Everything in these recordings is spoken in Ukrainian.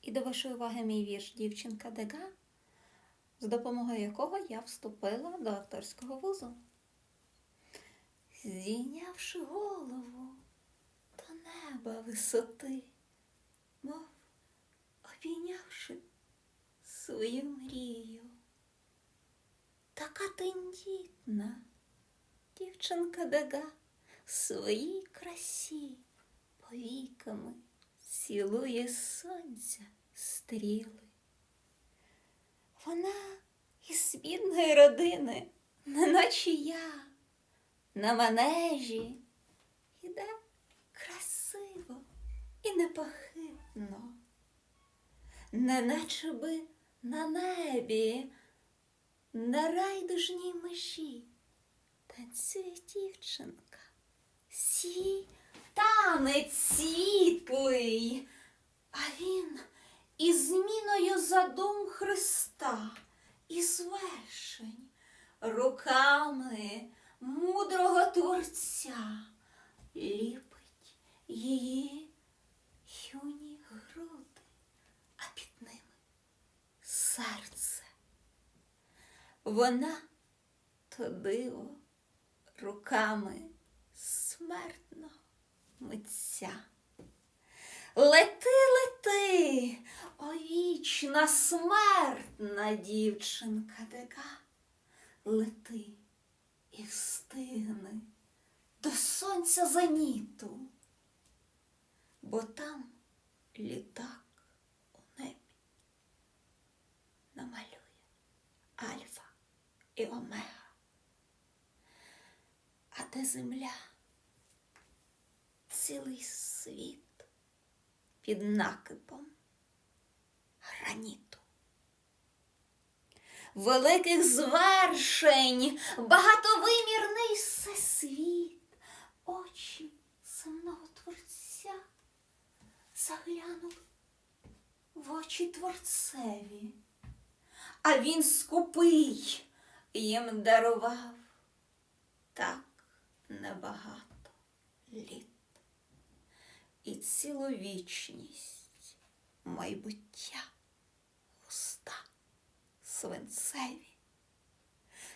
І до вашої уваги мій вірш Дівчинка Дега, з допомогою якого я вступила до акторського вузу. Здійнявши голову до неба висоти, мов обійнявши свою мрію. Така тендітна дівчинка Дега своїй красі повіками цілує сонця стріли. Вона із бідної родини, неначе я, на манежі іде красиво і непохитно, неначе би на небі, на райдужній межі танцює дівчинка. Сій танець світлий, а він із зміною задум Христа і звершень руками мудрого Творця ліпить її юні груди, а під ними серце. Вона то диво руками смертного митця. Лети, лети, о вічна смертна дівчинка дека, лети і встигни до сонця зеніту, бо там літак у небі намалює Альфа і Омега. А де земля? Цілий світ під накипом граніту. Великих звершень, багатовимірний всесвіт, очі земного творця заглянули в очі творцеві, а він скупий їм дарував так небагато літ і цілу вічність майбуття уста свинцеві.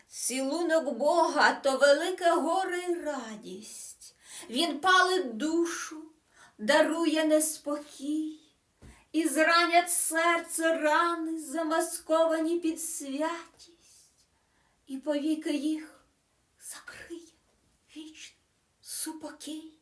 Цілунок Бога то велике горе й радість. Він палить душу, дарує неспокій, і зранять серце рани, замасковані під святість, і повіки їх закриє вічний супокій.